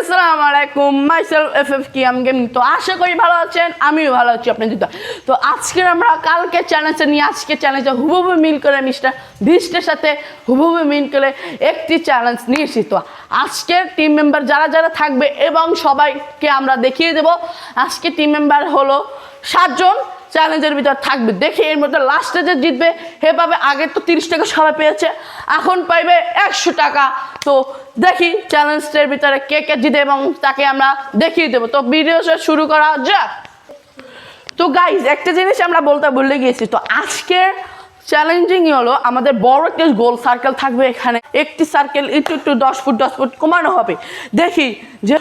আসসালামু আলাইকুম myself F কি আম গেমিং তো আশা করি ভালো আছেন, আমিও ভালো আছি আপনার জুতা তো আজকে আমরা কালকে চ্যালেঞ্জে নিয়ে, আজকে চ্যালেঞ্জে হুবহু মিল করে মিস্টার ভিস্টের সাথে হুবহু মিল করে একটি চ্যালেঞ্জ নিয়েছি তো আজকের টিম মেম্বার যারা যারা থাকবে এবং সবাইকে আমরা দেখিয়ে দেব। আজকে টিম মেম্বার হলো সাতজন চ্যালেঞ্জের ভিতর থাকবে। দেখি এর মধ্যে লাস্টে যে জিতবে, হে পাবে আগে তো তিরিশ টাকা সবাই পেয়েছে, এখন পাইবে একশো টাকা। তো দেখি চ্যালেঞ্জের ভিতরে কে কে জিতে এবং তাকে আমরা দেখিয়ে দেবো। তো ভিডিও শুরু করা যাক। তো গাইজ একটা জিনিস আমরা বলতে ভুলে গিয়েছি, তো আজকের চ্যালেঞ্জিং হলো আমাদের বড় একটা গোল সার্কেল থাকবে এখানে। একটি সার্কেল একটু একটু দশ ফুট দশ ফুট কমানো হবে। দেখি যে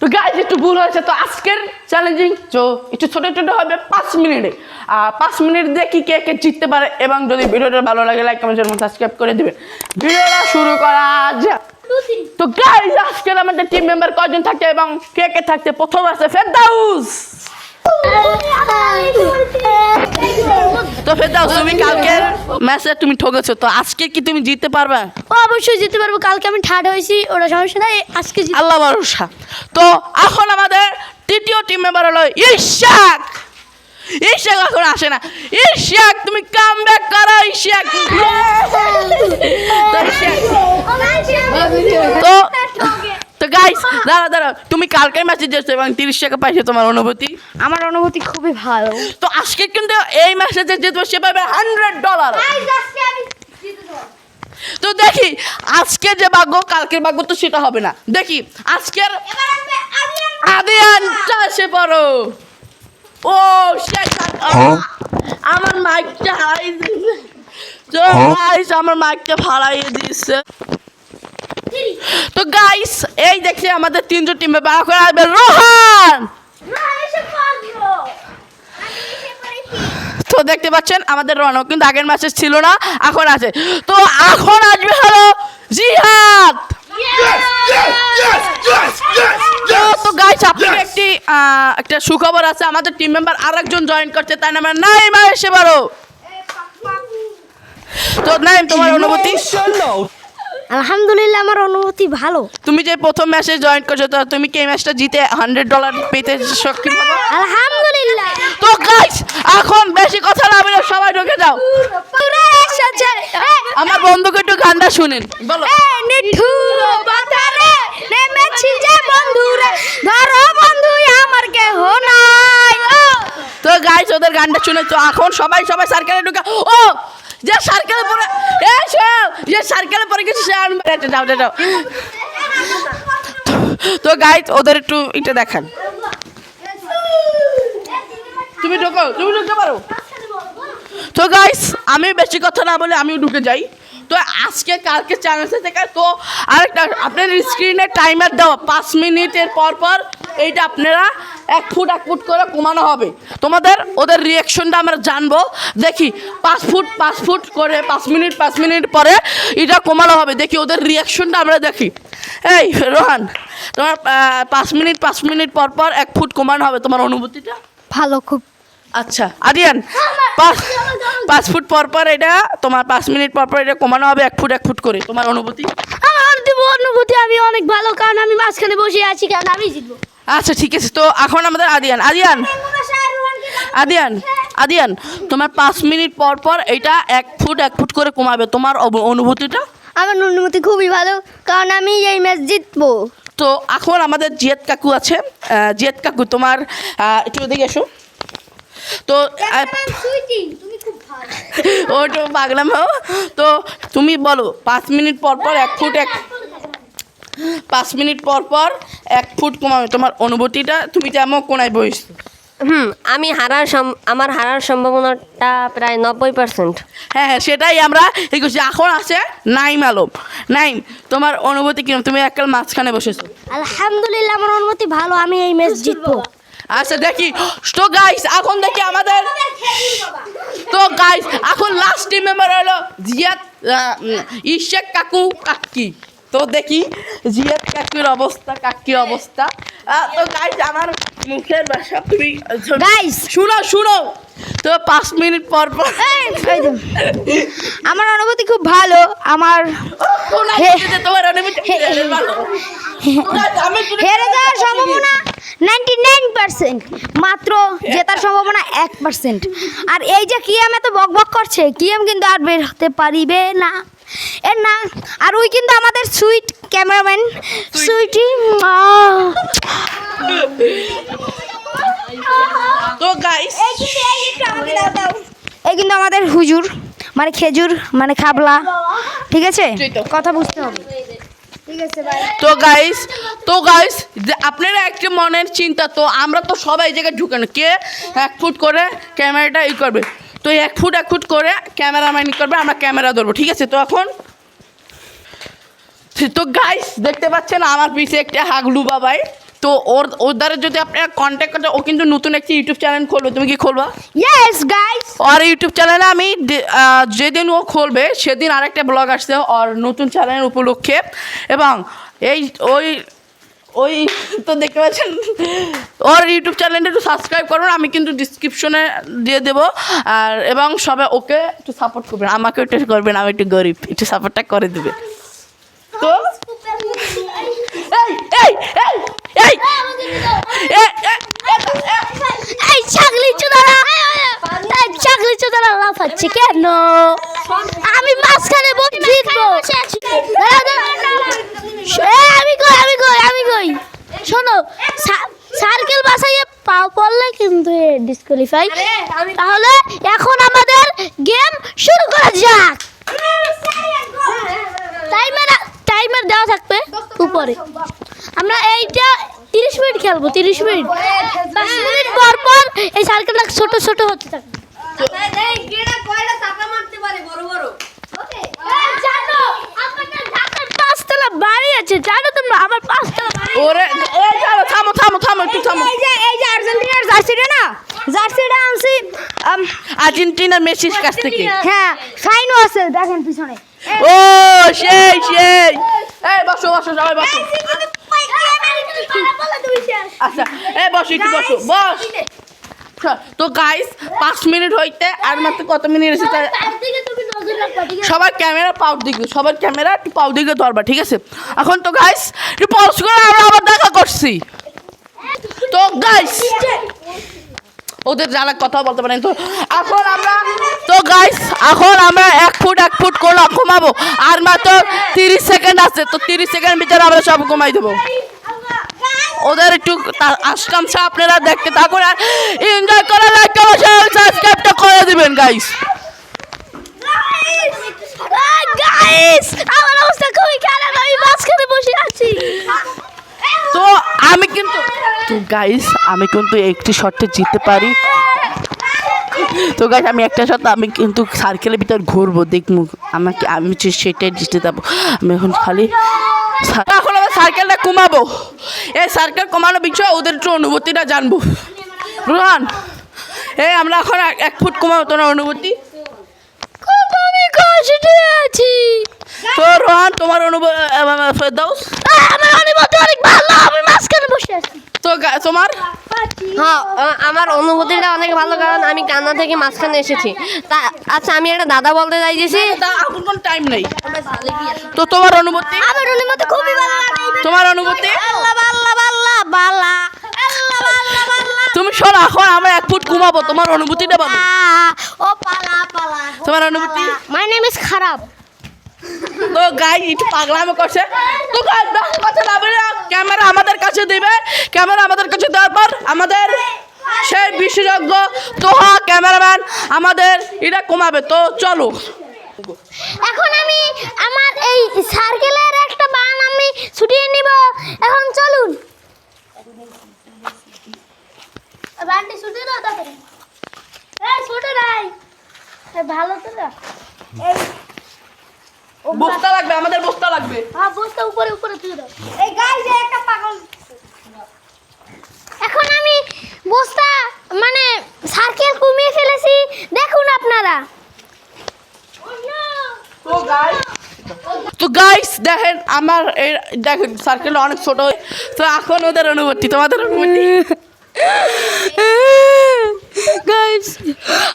তো গাইজ একটু ভুল হয়েছে তো আজকের চ্যালেঞ্জিং তো একটু ছোটো ছোটো হবে পাঁচ মিনিটে। আর পাঁচ মিনিট দেখি কে কে জিততে পারে এবং যদি ভিডিওটা ভালো লাগে লাইক কমেন্ট এবং সাবস্ক্রাইব করে দেবেন। ভিডিওটা শুরু করা যাক। তো গাইজ আজকের আমাদের টিম মেম্বার কজন থাকে এবং কে কে থাকছে প্রথম আছে ফেরদাউস তো ফেরদাউস তুমি কালকের ম্যাচে তুমি ঠকেছো তো আজকে কি তুমি জিততে পারবে? ও অবশ্যই যেতে পারব কালকে আমি থার্ড হয়েছি ওটা সমস্যা নাই আজকে আল্লাহ ভরসা। তো এখন আমাদের তৃতীয় টিম মেম্বার হলো ইশাক। ইশাক এখন আসে না। ইশাক তুমি কাম ব্যাক করো ইশাক তো ইশাক তো তো গাইস দাঁড়া দাঁড়া তুমি কালকের ম্যাচে যেছো এবং তিরিশ টাকা পাইছো তোমার অনুভূতি? আমার অনুভূতি খুবই ভালো। তো আজকে কিন্তু এই ম্যাচে যে জিতবে সে পাবে হান্ড্রেড ডলার তো দেখি আজকে যে ভাগ্য কালকের ভাগ্য তো সেটা হবে না। দেখি আজকের আদিয়ানটা এসে পড়ো। ও শেখ আমার মাইকটা হারাই দিয়েছে। আমার মাইকটা হারাইয়ে দিয়েছে। তো গাইস এই দেখছি আমাদের তিনজন টিম মেম্বার এখন আসবে। রোহান! তো দেখতে পাচ্ছেন আমাদের রনক কিন্তু আগের মাসে ছিল না এখন আছে। তো এখন আসবে হলো জিহাদ! তো গাইস আপনাকে একটি একটা সুখবর আছে আমাদের টিম মেম্বার আরেকজন জয়েন করছে তার নাম নাইমা। এসে পারো তো নাইম তোমার অনুভূতি? আলহামদুলিল্লাহ আমার অনুভূতি ভালো। তুমি যে প্রথম ম্যাচে জয়েন করছ তো তুমি কি ম্যাচটা জিতে হান্ড্রেড ডলার পেতে সক্ষম হবে? আলহামদুলিল্লাহ। তো গাইস এখন বেশি কথা না বলে সবাই ঢুকে যাও। আমার বন্ধুকে একটু গানটা শুনেন। বলো। নিঠুর বাতারে নেমেছি যে বন্ধুরে। ধরো বন্ধু আমার কেহ নাই। ও। তো গাইস ওদের গানটা শুনে তো এখন সবাই সবাই সার্কেলে ঢুকে ও যে সার্কেলে পরে এ যে সার্কেলে পরে আর আচ্ছা, যাও যাও তো গাইস ওদের একটু এটা দেখান। তুমি ঢোকো তুমি ঢুকতে পারো? তো গাইস আমি বেশি কথা না বলে আমিও ঢুকে যাই। তো আজকে কালকে চ্যানেল থেকে তো আরেকটা আপনার স্ক্রিনে টাইমার দেওয়া পাঁচ মিনিটের পর পর এইটা আপনারা এক ফুট এক ফুট করে কমানো হবে। তোমাদের ওদের রিয়াকশনটা আমরা জানব। দেখি পাঁচ ফুট পাঁচ ফুট করে পাঁচ মিনিট পাঁচ মিনিট পরে এটা কমানো হবে। দেখি ওদের রিয়াকশনটা আমরা দেখি। এই রোহান তোমার পাঁচ মিনিট পাঁচ মিনিট পর পর এক ফুট কমানো হবে তোমার অনুভূতিটা? ভালো খুব। আচ্ছা আরিয়ান পাঁচ পাঁচ ফুট পর পর এটা তোমার পাঁচ মিনিট পর পর এটা কমানো হবে এক ফুট এক ফুট করে। তোমার অনুভূতি? আমার অনুভূতি আমি অনেক ভালো কারণ আমি মাঝখানে বসে আছি কারণ আমি জিতবো। আচ্ছা ঠিক আছে। তো এখন আমাদের আদিয়ান। আদিয়ান। আদিয়ান আদিয়ান তোমার পাঁচ মিনিট পর পর এটা এক ফুট এক ফুট করে কমাবে। তোমার অনুভূতিটা? আমার অনুভূতি খুবই ভালো কারণ আমি এই ম্যাচ জিতবো। তো এখন আমাদের জিয়াদ কাকু আছে। জিয়াদ কাকু তোমার একটু ওদিকে এসো। তো ওটা পাগলাম হো। তো তুমি বলো পাঁচ মিনিট পর পর এক ফুট এক পাঁচ মিনিট পর পর এক ফুট কমাবে তোমার অনুভূতিটা। তুমি যেমন কোনায় বইস হুম আমি হারার সম- আমার হারার সম্ভাবনাটা প্রায় নব্বই পার্সেন্ট হ্যাঁ হ্যাঁ সেটাই আমরা এই করছি। এখন আছে নাইম আলম। নাইম তোমার অনুভূতি কীরকম? তুমি একাল মাঝখানে বসেছো। আলহামদুলিল্লাহ আমার অনুভূতি ভালো আমি এই ম্যাচ জিতবো। আচ্ছা দেখি। তো গাইস এখন দেখি আমাদের তো গাইস এখন লাস্ট টিম মেম্বার হলো জিয়াদ আহ, ইশাক কাকু কাকি। তো দেখি জিয়াদ কাকির অবস্থা কাকির অবস্থা। তো গাইজ আমার মুখের ভাষা তুমি Guys! শুনো শুনো। তো পাঁচ মিনিট পর পর আমার অনুভূতি খুব ভালো আমার তোমার অনুভূতি হেরে যাওয়ার সম্ভাবনা নাইনটি নাইন পার্সেন্ট মাত্র জেতার সম্ভাবনা এক পার্সেন্ট আর এই যে কিয়াম এত বক বক করছে কিয়াম কিন্তু আর বের হতে পারিবে না। এর না আর ওই কিন্তু আমাদের সুইট ক্যামেরাম্যান সুইটি। তো গাইস এই কিন্তু আমাদের হুজুর মানে খেজুর মানে খাবলা। ঠিক আছে। কথা বুঝতে হবে। তো গাইস তো গাইস যে আপনারা একটা মনের চিন্তা তো আমরা তো সবাই জায়গায় ঢুকে না। কে এক ফুট করে ক্যামেরাটা ই করবে? তো এক ফুট এক ফুট করে ক্যামেরাম্যান ই করবে আমরা ক্যামেরা ধরবো ঠিক আছে? তো এখন তো গাইস দেখতে পাচ্ছেন আমার পিছে একটা হাগলু বাবাই। তো ওর ওর দ্বারা যদি আপনারা কন্ট্যাক্ট করতে ও কিন্তু নতুন একটি ইউটিউব চ্যানেল খুলবে। তুমি কি খুলবা? ইয়েস গাইস ওর ইউটিউব চ্যানেলে আমি যেদিন ও খুলবে সেদিন আরেকটা ব্লগ আসছে ওর নতুন চ্যানেল উপলক্ষে। এবং এই ওই ওই তো দেখতে পাচ্ছেন? ওর ইউটিউব চ্যানেলটা একটু সাবস্ক্রাইব করুন আমি কিন্তু ডিসক্রিপশনে দিয়ে দেবো। আর এবং সবে ওকে একটু সাপোর্ট করবেন। আমাকে একটু করবেন আমি একটু গরিব একটু সাপোর্টটা করে দেবে। তো এই এই এই এই এই, এই, এই ছাগলি চোদারা এই ছাগলি চোদারা লাফাচ্ছে কেন আমি মাঝখানে জিতবো আমি কই আমি কই আমি কই শোনো সার্কেল বাসাইয়ে পাও পড়লে কিন্তু ডিসকোয়ালিফাই তাহলে এখন আমাদের গেম শুরু করা যাক টাইমার টাইমার দেওয়া থাকবে উপরে। আমরা এইটা তিরিশ মিনিট খেলব তিরিশ মিনিট। পাঁচ মিনিট পর পর এই সার্কেলটা ছোট ছোট হতে থাকবে। এই জানো, আমাদের ঢাকার পাঁচতলা বাড়ি আছে জানো তোমরা আমার পাঁচতলা বাড়ি ওরে এই চলো থামো থামো থামো একটু থামো। এই যে এই যে আর্জেন্টিনার জার্সিটা না জার্সিটা আনছি আম, আর্জেন্টিনার মেসির কাছ থেকে। হ্যাঁ সাইনও আছে দেখেন পিছনে। ও সেই সেই এই বসো বসো সবাই বসো আচ্ছা এই বসো একটু বসো বস তো গাইস পাঁচ মিনিট হইতে আর মাত্র কত মিনিট এসে তাই- সবার ক্যামেরা পাউ দিকে সবার ক্যামেরা একটু পাউ দিকে ধরবা ঠিক আছে? এখন তো গাইস একটু পজ করে আমরা আবার দেখা করছি। তো গাইস ওদের যারা কথা বলতে পারেন তো এখন আমরা, তো গাইস এখন আমরা এক ফুট এক ফুট করে কমাবো আর মাত্র তিরিশ সেকেন্ড আছে, তো তিরিশ সেকেন্ড ভিতরে আমরা সব কমাই দেবো। ওদের একটু আশকামসা আপনারা দেখতে থাকুন আর এনজয় করে লাইক সাবস্ক্রাইবটা করে দিবেন গাইস গাইস আমার অবস্থা খুবই খারাপ, আমি মাঝখানে বসে আছি তো আমি কিন্তু তো গাইস আমি কিন্তু একটি শটে জিততে পারি। তো গাইস আমি একটা শট আমি কিন্তু সার্কেলের ভিতর ঘুরবো দেখব। আমাকে আমি সেটাই জিতে যাব। আমি এখন খালি এখন আমি সার্কেলটা কমাবো। এই সার্কেল কমানো বিষয়ে ওদের একটু অনুভূতিটা জানব। রোহান এই আমরা এখন এক- ফুট কমাবো তোমার অনুভূতি? খুব আমি কষ্টে আছি। তো রোহান তোমার অনুভূতি দাও আমার অনুভূতি অনেক ভালো আমি মাঝখানে বসে আছি। তো তোমার? হ্যাঁ আমার অনুভূতিটা অনেক ভালো কারণ আমি কান্না থেকে মাঝখানে এসেছি। তা আচ্ছা আমি একটা দাদা বলতে চাইছি তা এখন কোনো টাইম নেই। তো তোমার অনুভূতি? আমার অনুভূতি খুবই ভালো তোমার অনুভূতি? আল্লাহ আল্লাহ বাল্লা বাল্লা। তুমি শোনো এখন আমরা এক ফুট ঘুমাবো তোমার অনুভূতিটা বলো। ও পালা পালা তোমার অনুভূতি মাই নেম ইজ খারাপ তো গাই একটু পাগলামো করছে। তো না ক্যামেরা আমাদের কাছে দিবে। ক্যামেরা আমাদের কাছে দেওয়ার পর আমাদের সেই বিশেষজ্ঞ তোহা ক্যামেরাম্যান আমাদের এটা কমাবে। তো চলো। এখন আমি আমার এই সার্কেলের একটা বান আমি ছুটিয়ে নিব। এখন চলুন। ভালো তো না। বস্তা লাগবে আমাদের বস্তা লাগবে। হ্যাঁ বস্তা উপরে উপরে তুলে দাও। এই গাইস একটা পাগল এখন আমি বস্তা মানে সার্কেল কমিয়ে ফেলেছি দেখুন আপনারা। তো গাইস তো গাইস দেখেন আমার এই দেখেন সার্কেল অনেক ছোট। তো এখন ওদের অনুভূতি তোমাদের অনুভূতি? গাইস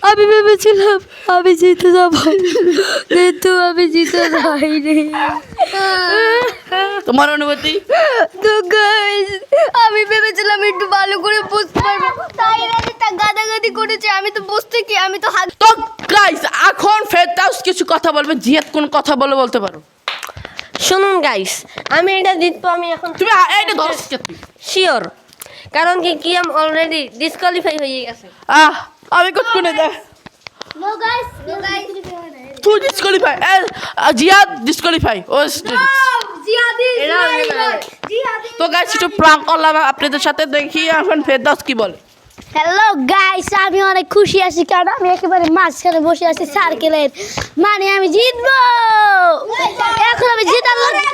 আমি ভেবেছিলাম আমি জিতে যাব। কিন্তু আমি জিতে যাইনি। তোমার অনুভূতি? তো গাইস আমি ভেবেছিলাম একটু ভালো করে বুঝতে পারব। তাই আমি তা গাদাগাদি করেছে আমি তো বুঝতে কি আমি তো হাত তো গাইস এখন ফেরদাউস কিছু কথা বলবে জিয়াদ কোন কথা বলে বলতে পারো। শুনুন গাইস আমি এটা জিতবো আমি এখন তুমি এইটা ধরো শিওর কারণ কি কি কিয়াম অলরেডি ডিসকোয়ালিফাই হয়ে গেছে। আহ আমি কতক্ষণে দেখ নো গাইস নো গাইস তুই ডিসকোয়ালিফাই জিয়াদ ডিসকোয়ালিফাই ও তো গাইস একটু প্রাঙ্ক করলাম আপনাদের সাথে দেখি এখন ফেরদাউস কি বলে। হ্যালো গাইস আমি অনেক খুশি আছি কারণ আমি একেবারে মাঝখানে বসে আছি সার্কেলের মানে আমি জিতবো। এখন আমি জিতার অনেক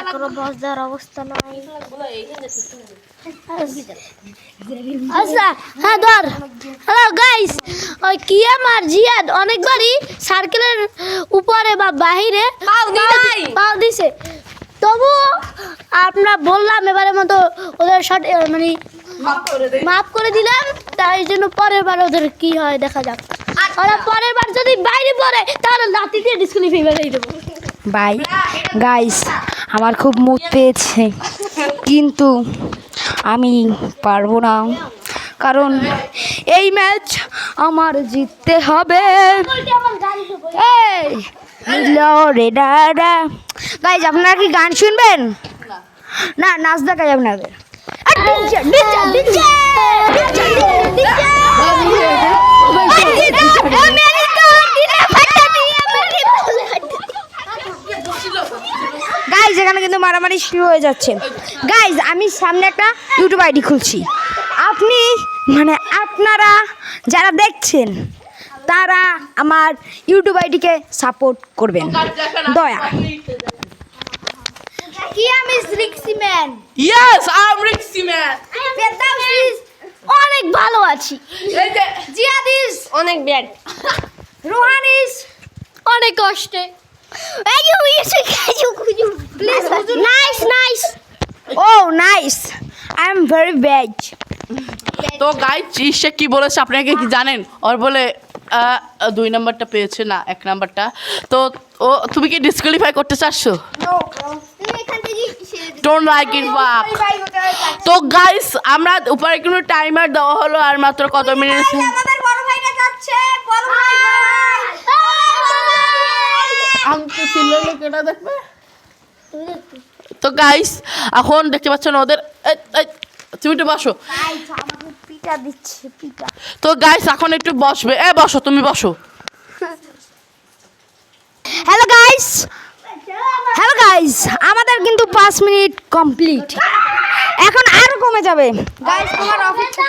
কোনো বস দেওয়ার অবস্থা নাই। আচ্ছা হ্যাঁ ধর। হ্যালো গাইস ওই কিয়াম আর জিয়াদ? অনেকবারই সার্কেলের উপরে বা বাহিরে পাও পাও দিছে। তবু আমরা বললাম এবারের মতো ওদের শট মানে মাফ করে করে দিলাম তাই জন্য পরের বার ওদের কি হয় দেখা যাক। ওরা পরের বার যদি বাইরে পড়ে তাহলে লাতি দিয়ে ডিসকুলিফাই বেরিয়ে দেবো বাই গাইস আমার খুব মুড পেয়েছে। কিন্তু আমি পারব না। কারণ এই ম্যাচ আমার জিততে হবে। গাইজ আপনারা কি গান শুনবেন? না নাচ দেখা যাবে না গাইজ এখানে কিন্তু মারামারি শুরু হয়ে যাচ্ছে। গাইজ আমি সামনে একটা ইউটিউব আইডি খুলছি। আপনি মানে আপনারা যারা দেখছেন তারা আমার ইউটিউব আইডিকে সাপোর্ট করবেন। দয়া। কি আমি Rixi man yes I am Rixi man অনেক ভালো আছি। এই যে জিয়াদিস। অনেক ব্যাড রোহানিস। অনেক কষ্টে। এই you you you please nice nice O nice I am very bad তো গাইজ সে কি বলেছে আপনাকে কি জানেন? ওর বলে দুই নাম্বারটা পেয়েছে না এক নাম্বারটা। তো ও তুমি কি ডিসকোয়ালিফাই করতে চাচ্ছ? ডোন্ট লাইক ইট বাক তো গাইস আমরা উপরে কোনো টাইমার দেওয়া হলো আর মাত্র কত মিনিট চিল্লালে কেটা দেখবে? তো গাইস এখন দেখতে পাচ্ছেন ওদের তুমি একটু বসো। পিটা দিচ্ছে পিটা তো গাইস এখন একটু বসবে। এ বসো তুমি বসো। হ্যালো গাইস হ্যালো গাইস আমাদের কিন্তু পাঁচ মিনিট কমপ্লিট এখন আরও কমে যাবে। গাইস তোমার অপেক্ষা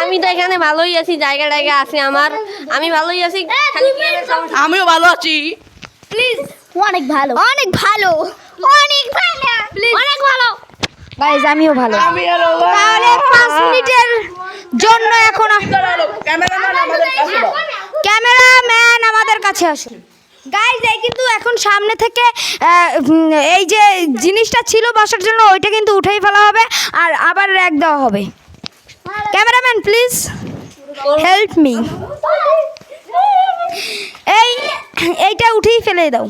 আমি তো এখানে ভালোই আছি জায়গা জায়গা আছে আমার। আমি ভালোই আছি আমিও ভালো আছি। প্লিজ অনেক ভালো। অনেক ভালো। অনেক ভালো। অনেক ভালো। গাইস আমিও ভালো। আমি আরও তাহলে পাঁচ মিনিটের জন্য এখন ক্যামেরাম্যান আমাদের কাছে ক্যামেরাম্যান আমাদের কাছে আসে গাইজ এই কিন্তু এখন সামনে থেকে এই যে জিনিসটা ছিল বসার জন্য ওইটা কিন্তু উঠেই ফেলা হবে আর আবার র্যাক দেওয়া হবে। ক্যামেরাম্যান প্লিজ হেল্প মি এই এইটা উঠেই ফেলে দাও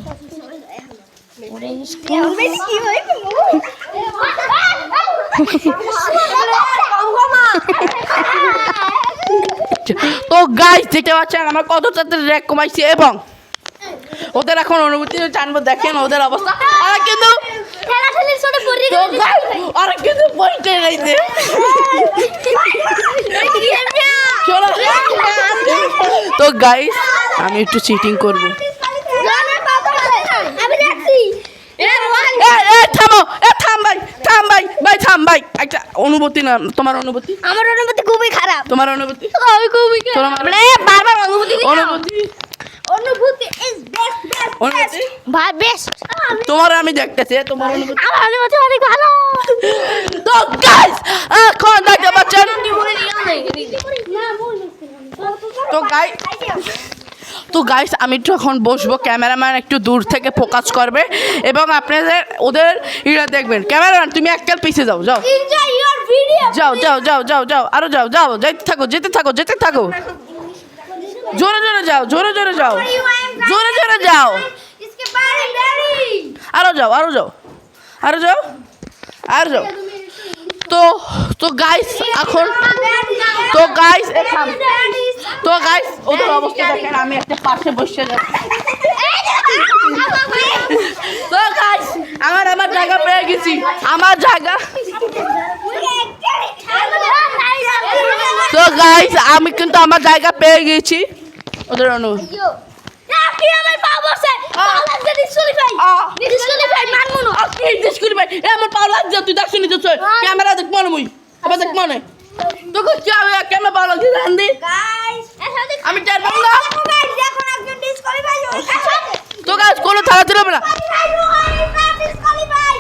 তো গাইস দেখতে পাচ্ছেন আমরা কত তাড়াতাড়ি র্যাক কমাইছি এবং ওদের এখন অনুভূতি জানব দেখেন ওদের অবস্থা কিন্তু কিন্তু পয়েন্টে রয়েছে তো গাইস আমি একটু চিটিং করব। থামো। থাম থাম ভাই থাম একটা অনুভূতি তোমার খুবই খারাপ। তোমার অনুভূতি? খুবই তোমার আমি তোমার তো গাইস এখন দেখতে পাচ্ছেন তো গাই তো গাইস আমি একটু এখন বসবো। ক্যামেরাম্যান একটু দূর থেকে ফোকাস করবে। এবং আপনাদের ওদের ইরা দেখবেন। ক্যামেরাম্যান তুমি এক পিছিয়ে যাও যাও। যাও যাও যাও যাও যাও। আরও যাও যাও। যেতে থাকো যেতে থাকো যেতে থাকো। জোরে জোরে যাও জোরে জোরে যাও। জোরে জোরে যাও। আরও যাও আরও যাও। আরও যাও। আরও যাও। তো তো গাইস এখন তো গাইস তো গাইস ওদের অবস্থা দেখেন আমি একটা পাশে বসে তো গাইস আমার আমার জায়গা পেয়ে গেছি আমার জায়গা। তো গাইস আমি কিন্তু আমার জায়গা পেয়ে গেছি। ওদের কি আমার বাবা স্যার পালা যে ডিসকুয়ালিফাই আহ। ডিসকুয়ালিফাই মানবো না আপনি জিজ্ঞেস করি ভাই এ আমার পাও লাগছে তুই দেখছ নিতে চল। ক্যামেরা দেখ মনে মুই। আবার দেখ মনে। তোকে কি হবে ক্যামেরা পাও লাগছে রান্দি আমি চার বাংলা তো গাছ। কোনো থাকা ছিল না ডিসকুয়ালিফাই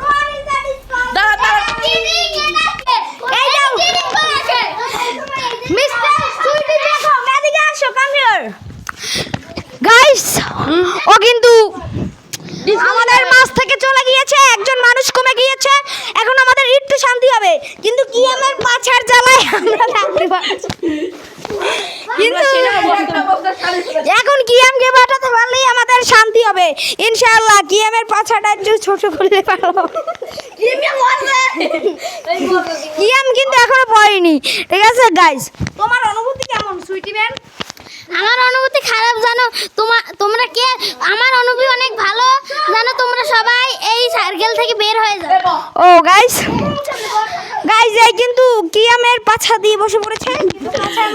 রোহান ইজ ডিসকুয়ালিফাই দাঁড়া দাঁড়া এই যাও মিস্টার সুইটি দেখো এদিকে আসো কাম হিয়ার গাইস ও কিন্তু আমাদের মাছ থেকে চলে গিয়েছে একজন মানুষ কমে গিয়েছে এখন আমাদের একটু শান্তি হবে কিন্তু কি আমার পাছার জ্বালায় আমরা থাকতে পারছি কিন্তু এখন কিয়ামকে বাটাতে পারলেই আমাদের শান্তি হবে। ইনশাআল্লাহ কিয়ামের পাছাটা একটু ছোট করলে পারব কিয়াম কিন্তু এখনও পড়েনি। ঠিক আছে গাইস তোমার অনুভূতি কেমন সুইটি ম্যাম আমার অনুভূতি খারাপ জানো? তোমার তোমরা কে? আমার অনুভূতি অনেক ভালো। জানো তোমরা সবাই এই সার্কেল থেকে বের হয়ে যাও। ও গাইস গাইস এই কিন্তু কিয়ামের পাছা দিয়ে বসে পড়েছে।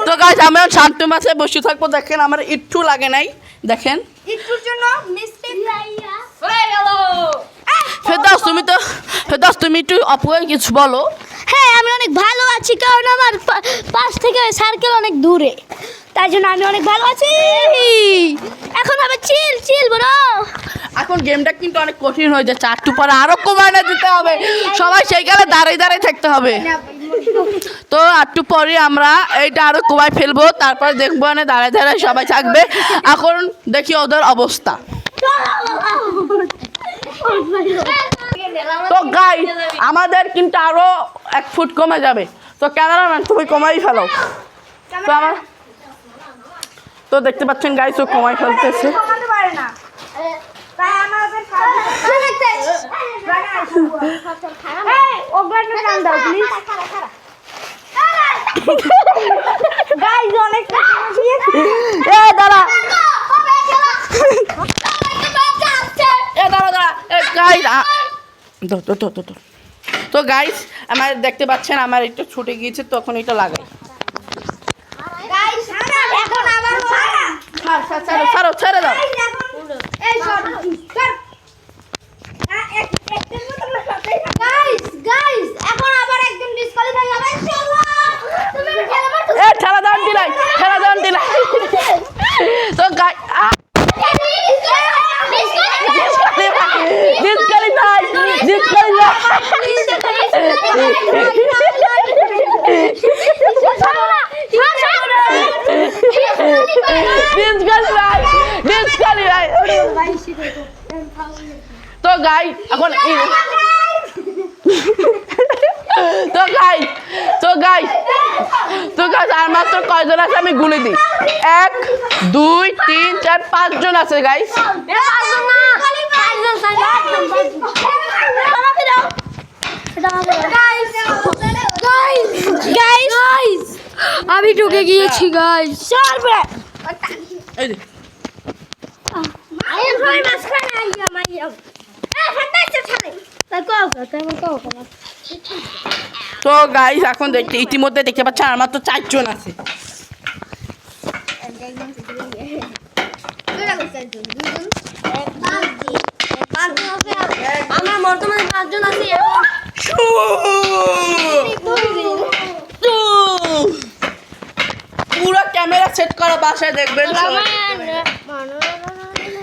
তো গাছ আমি শান্ত মাসে বসে থাকব। দেখেন আমার একটু লাগে নাই। দেখেন। একটুর জন্য মিস্টেক ফেদাস তুমি তো ফেদাস তুমি একটু অপুয়ে কিছু বলো। হ্যাঁ আমি অনেক ভালো আছি কারণ আমার পা- পাশ থেকে সার্কেল অনেক দূরে। তাই জন্য আমি অনেক ভালো আছি। এখন হবে চিল চিল বড় এখন গেমটা কিন্তু অনেক কঠিন হয়ে যাচ্ছে। একটু পরে আরও কমায় না দিতে হবে। সবাই সেইখানে দাঁড়িয়ে দাঁড়িয়ে থাকতে হবে। তো একটু পরে আমরা এইটা আরও কমায় ফেলব, তারপর দেখব না দাঁড়ায় দাঁড়ায় সবাই থাকবে। এখন দেখি ওদের অবস্থা। তো গাই আমাদের কিন্তু আরও এক ফুট কমে যাবে। তো ক্যামেরাম্যান তুমি কমাই ফেলো। তো আমার তো দেখতে পাচ্ছেন গাই তো কমাই ফেলতেছে। তো গাইস আমার দেখতে পাচ্ছেন আমার একটু ছুটে গিয়েছে তখন এটা লাগাই গাইস এখন আবার ছাড়, ছাড়, ছাড়ো ছাড়ো ছেড়ে দাও এই সর সর গাইস গাইস এখন আবার একদম ডিসকোয়ালিফাই হবে ইনশাআল্লাহ তুমি খেলা মারছো এ ঠেলা দান দিলাই ঠেলা দান দিলাই তো গাই ডিসকালিফাই ডিসকালিফাই ডিসকালিফাই ডিসকালিফাই তো গাই এখন তো গাই তো গাই তো গাছ আর মাত্র কয়জন আছে আমি গুলি দিই এক দুই তিন চার পাঁচজন আছে গাইস গাইস আমি ঢুকে গিয়েছি গাইস চল তো এখন দেখতে ইতিমধ্যে দেখতে আমার তো চারজন আছে। পাঁচজন পুরো ক্যামেরা সেট করা বাসায় দেখবেন।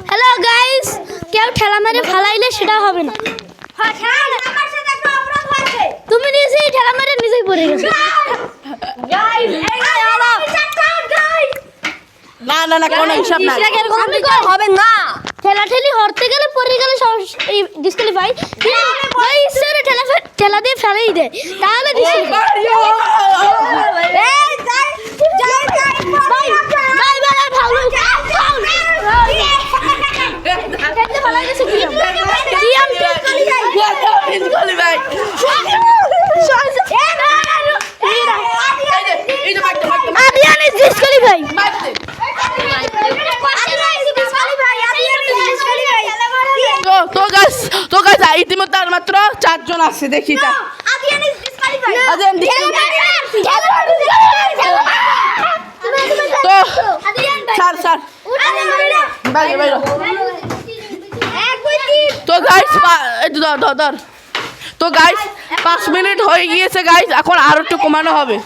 হ্যালো গাইস কেউ ঠেলা মেরে ফালাইলে সেটা হবে না তুমি নিজেই ঠেলা মেরে নিজেই পড়ে গেছো না না না কোনো হিসাব কই হবে না ঠেলা ঠেলি হরতে গেলে পড়ে গেলে সব এই ডিসক্যালিফাই ওই স্যার ঠেলা ঠেলা দিয়ে ফেলেই দেয় তাহলে ডিসক্যালিফাই ভাই ভাই ভাই ফাউল ফাউল খেলতে ভালো গেছে কি আম কি আম Disqualify. এই যে, এই যে, মারতে, মারতে, মারতে, আদিয়ান ইজ ডিসক্যালিফাই মারতে। তো গাছ তো গাছ ইতিমধ্যে আর মাত্র চারজন আছে, দেখি তা। তো স্যার স্যার বাইরে বাইরে। তো ধর ধর ধর। তো গাইস পাঁচ মিনিট হয়ে গিয়েছে গাইস এখন আরও একটু কমানো হবে।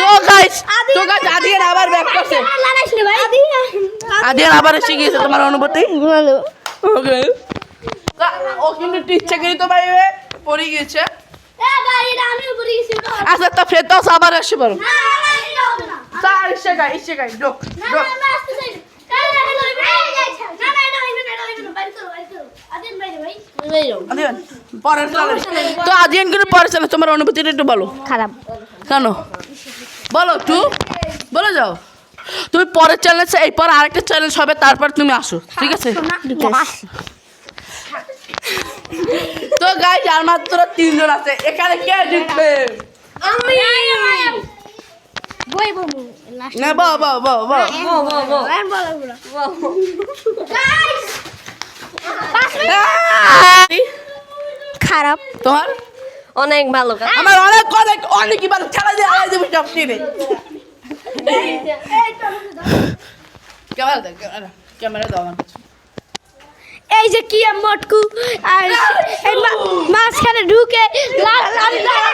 তো গাইস তো গাইস আদিয়ান আবার ব্যাক করছে। আদিয়ান আবার এসে গিয়েছে তোমার অনুভূতি? ওকে ও কিন্তু পড়ে গিয়েছে। আচ্ছা তা ফেরদাস আবার এসে পারো গাই গাই আদিন বাইরে ভাই আদিয়ান পরের চ্যালেঞ্জ তো আদিয়ান কিন্তু পরের চ্যালেঞ্জ তোমার অনুভূতিটা একটু বলো খারাপ কেন বলো একটু বলে যাও তুমি পরের চ্যালেঞ্জ এই পর আরেকটা চ্যালেঞ্জ হবে তারপর তুমি আসো ঠিক আছে তো গাইজ আর মাত্র তিনজন আছে এখানে কে জিতবে আমি বই বমু না বা বা বা বা খারাপ। তোমার? অনেক ভালো কাজ। আমার অনেক অনেক অনেক ভালো খেলা দিয়ে আড়াই দেবো সব টিনে ক্যামেরা দাও ক্যামেরা ক্যামেরা দাও আমার এই যে কি মটকু আর মাঝখানে ঢুকে লাল লাল লাল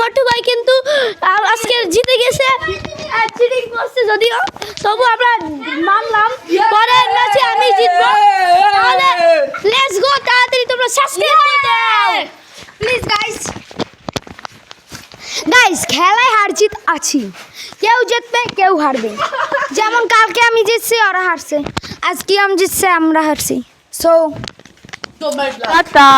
মটু ভাই কিন্তু আজকে জিতে গেছে। চিটিং করছে যদিও। তবু আমরা মানলাম পরের ম্যাচে আমি জিতবো। তাহলে লেটস গো তাড়াতাড়ি তোমরা সাবস্ক্রাইব করে দাও। প্লিজ গাইস গাইস খেলায় হার জিত আছি। কেউ জিতবে কেউ হারবে। যেমন কালকে আমি জিতছি ওরা হারছে। আজকে আমি জিতছে আমরা হারছি। So tata